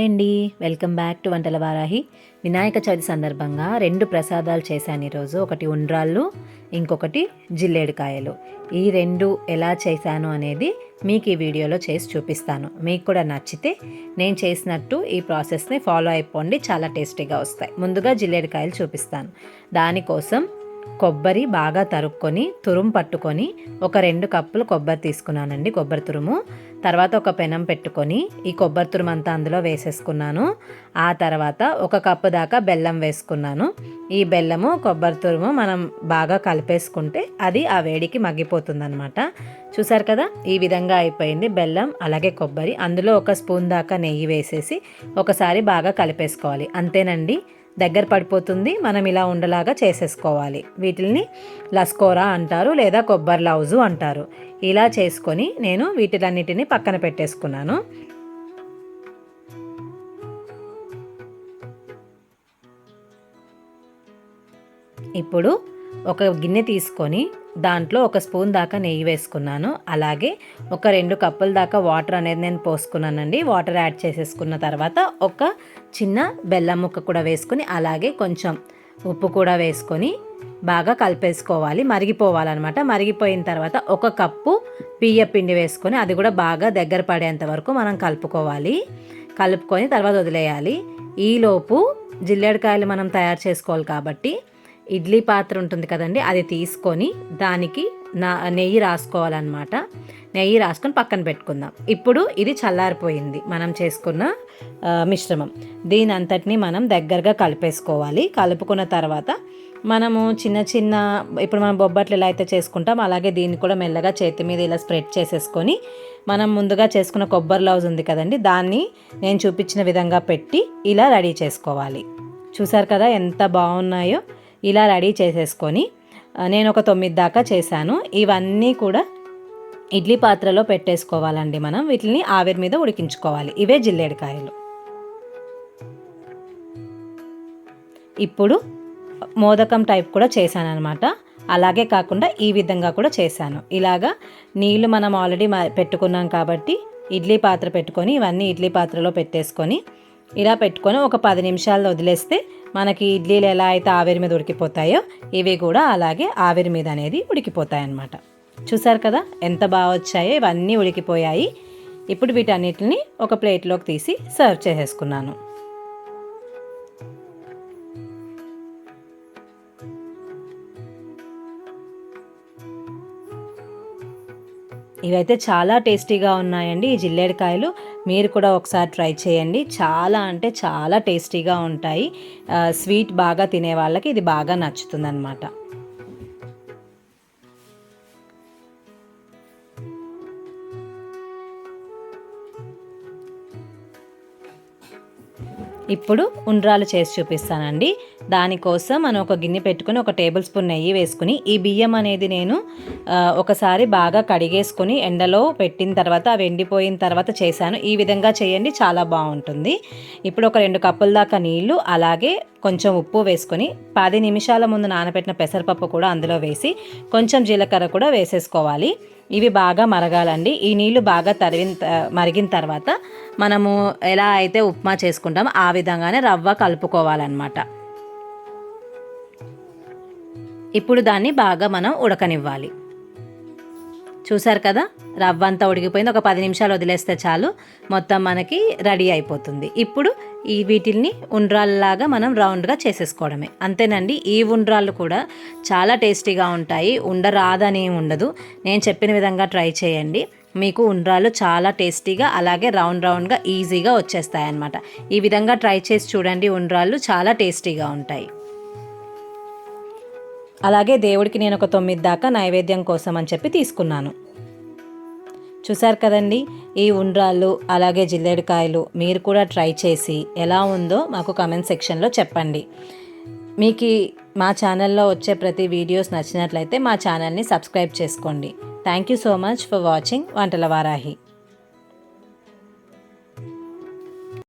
అండి. Welcome back to వంటల వారాహి. వినాయక చవితి సందర్భంగా రెండు ప్రసాదాలు చేశాను ఈరోజు. ఒకటి ఉండ్రాళ్ళు ఇంకొకటి జిల్లేడుకాయలు. ఈ రెండు ఎలా చేశాను అనేది మీకు ఈ వీడియోలో చేసి చూపిస్తాను. మీకు కూడా నచ్చితే నేను చేసినట్టు ఈ ప్రాసెస్ని ఫాలో అయిపోండి. చాలా టేస్టీగా వస్తాయి. ముందుగా జిల్లేడుకాయలు చూపిస్తాను. దానికోసం కొబ్బరి బాగా తరుక్కొని తురుము పట్టుకొని ఒక రెండు కప్పులు కొబ్బరి తీసుకున్నానండి కొబ్బరి తురుము. తర్వాత ఒక పెనం పెట్టుకొని ఈ కొబ్బరి తురుము అంతా అందులో వేసేసుకున్నాను. ఆ తర్వాత ఒక కప్పు దాకా బెల్లం వేసుకున్నాను. ఈ బెల్లము కొబ్బరి తురుము మనం బాగా కలిపేసుకుంటే అది ఆ వేడికి మగ్గిపోతుందనమాట చూసారు కదా ఈ విధంగా అయిపోయింది బెల్లం అలాగే కొబ్బరి. అందులో ఒక స్పూన్ దాకా నెయ్యి వేసేసి ఒకసారి బాగా కలిపేసుకోవాలి. అంతేనండి? దగ్గర పడిపోతుంది మనం ఇలా ఉండలాగా చేసేసుకోవాలి. వీటిని లస్కోరా అంటారు లేదా కొబ్బరి లౌజు అంటారు. ఇలా చేసుకొని నేను వీటిలన్నిటిని పక్కన పెట్టేసుకున్నాను. ఇప్పుడు ఒక గిన్నె తీసుకొని దాంట్లో ఒక స్పూన్ దాకా నెయ్యి వేసుకున్నాను. అలాగే ఒక రెండు కప్పుల దాకా వాటర్ అనేది నేను పోసుకున్నానండి. వాటర్ యాడ్ చేసేసుకున్న తర్వాత ఒక చిన్న బెల్లం ముక్క కూడా వేసుకొని అలాగే కొంచెం ఉప్పు కూడా వేసుకొని బాగా కలిపేసుకోవాలి. మరిగిపోవాలన్నమాట. మరిగిపోయిన తర్వాత ఒక కప్పు బియ్య పిండి వేసుకొని అది కూడా బాగా దగ్గర పడేంత వరకు మనం కలుపుకోవాలి. కలుపుకొని తర్వాత వదిలేయాలి. ఈలోపు జిల్లేడుకాయలు మనం తయారు చేసుకోవాలి కాబట్టి ఇడ్లీ పాత్ర ఉంటుంది కదండి అది తీసుకొని దానికి నా నెయ్యి రాసుకోవాలన్నమాట. నెయ్యి రాసుకొని పక్కన పెట్టుకుందాం. ఇప్పుడు ఇది చల్లారిపోయింది. మనం చేసుకున్న మిశ్రమం. దీని అంతటిని మనం దగ్గరగా కలిపేసుకోవాలి. కలుపుకున్న తర్వాత మనము చిన్న చిన్న ఇప్పుడు మనం బొబ్బట్లు ఎలా అయితే చేసుకుంటాం అలాగే దీన్ని కూడా మెల్లగా చేతి మీద ఇలా స్ప్రెడ్ చేసేసుకొని మనం ముందుగా చేసుకున్న కొబ్బరి లౌజ్ ఉంది కదండి దాన్ని నేను చూపించిన విధంగా పెట్టి ఇలా రెడీ చేసుకోవాలి. చూసారు కదా ఎంత బాగున్నాయో? ఇలా రెడీ చేసేసుకొని నేను ఒక తొమ్మిది దాకా చేశాను. ఇవన్నీ కూడా ఇడ్లీ పాత్రలో పెట్టేసుకోవాలండి మనం. వీటిని ఆవిరి మీద ఉడికించుకోవాలి. ఇవే జిల్లేడికాయలు. ఇప్పుడు మోదకం టైప్ కూడా చేశాను అనమాట అలాగే కాకుండా ఈ విధంగా కూడా చేశాను. ఇలాగా నీళ్ళు మనం ఆల్రెడీ పెట్టుకున్నాం కాబట్టి ఇడ్లీ పాత్ర పెట్టుకొని ఇవన్నీ ఇడ్లీ పాత్రలో పెట్టేసుకొని ఇలా పెట్టుకొని ఒక పది నిమిషాలు వదిలేస్తే మనకి ఇడ్లీలు ఎలా అయితే ఆవిరి మీద ఉడికిపోతాయో ఇవి కూడా అలాగే ఆవిరి మీద అనేది ఉడికిపోతాయి అన్నమాట చూసారు కదా ఎంత బాగా వచ్చాయో ఇవన్నీ ఉడికిపోయాయి. ఇప్పుడు వీటన్నిటిని ఒక ప్లేట్లోకి తీసి సర్వ్ చేసేసుకున్నాను. ఇవైతే చాలా టేస్టీగా ఉన్నాయండి ఈ జిల్లేడికాయలు మీరు కూడా ఒకసారి ట్రై చేయండి. చాలా అంటే చాలా టేస్టీగా ఉంటాయి. స్వీట్ బాగా తినే వాళ్ళకి ఇది బాగా నచ్చుతుందన్నమాట. ఇప్పుడు ఉండ్రాలు చేసి చూపిస్తానండి. దానికోసం మనం ఒక గిన్నె పెట్టుకుని ఒక టేబుల్ స్పూన్ నెయ్యి వేసుకుని ఈ బియ్యం అనేది నేను ఒకసారి బాగా కడిగేసుకొని ఎండలో పెట్టిన తర్వాత అవి ఎండిపోయిన తర్వాత చేశాను. ఈ విధంగా చేయండి చాలా బాగుంటుంది. ఇప్పుడు ఒక రెండు కప్పుల దాకా నీళ్ళు అలాగే కొంచెం ఉప్పు వేసుకొని పది నిమిషాల ముందు నానబెట్టిన పెసరపప్పు కూడా అందులో వేసి కొంచెం జీలకర్ర కూడా వేసేసుకోవాలి. ఇవి బాగా మరగాలండి. ఈ నీళ్ళు బాగా తరిగిన మరిగిన తర్వాత మనము ఎలా అయితే ఉప్మా చేసుకుంటామో ఆ విధంగానే రవ్వ కలుపుకోవాలన్నమాట. ఇప్పుడు దాన్ని బాగా మనం ఉడకనివ్వాలి. చూసారు కదా? రవ్వ అంతా ఉడికిపోయింది. ఒక పది నిమిషాలు వదిలేస్తే చాలు. మొత్తం మనకి రెడీ అయిపోతుంది. ఇప్పుడు ఈ వీటిల్ని ఉండ్రాల్లాగా మనం రౌండ్గా చేసేసుకోవడమే. అంతేనండి ఈ ఉండ్రాళ్ళు కూడా చాలా టేస్టీగా ఉంటాయి. ఉండరాదని ఉండదు. నేను చెప్పిన విధంగా ట్రై చేయండి. మీకు ఉండ్రాలు చాలా టేస్టీగా అలాగే రౌండ్ రౌండ్గా ఈజీగా వచ్చేస్తాయి అన్నమాట ఈ విధంగా ట్రై చేసి చూడండి ఉండ్రాళ్ళు చాలా టేస్టీగా ఉంటాయి. అలాగే దేవుడికి నేను ఒక తొమ్మిది దాకా నైవేద్యం కోసం అని చెప్పి తీసుకున్నాను. చూసారు కదండి? ఈ ఉండ్రాళ్ళు అలాగే జిల్లేడుకాయలు మీరు కూడా ట్రై చేసి ఎలా ఉందో మాకు కమెంట్ సెక్షన్లో చెప్పండి. మీకు మా ఛానల్లో వచ్చే ప్రతి వీడియోస్ నచ్చినట్లయితే మా ఛానల్ని సబ్స్క్రైబ్ చేసుకోండి. Thank you so much for watching వంటల వారాహి.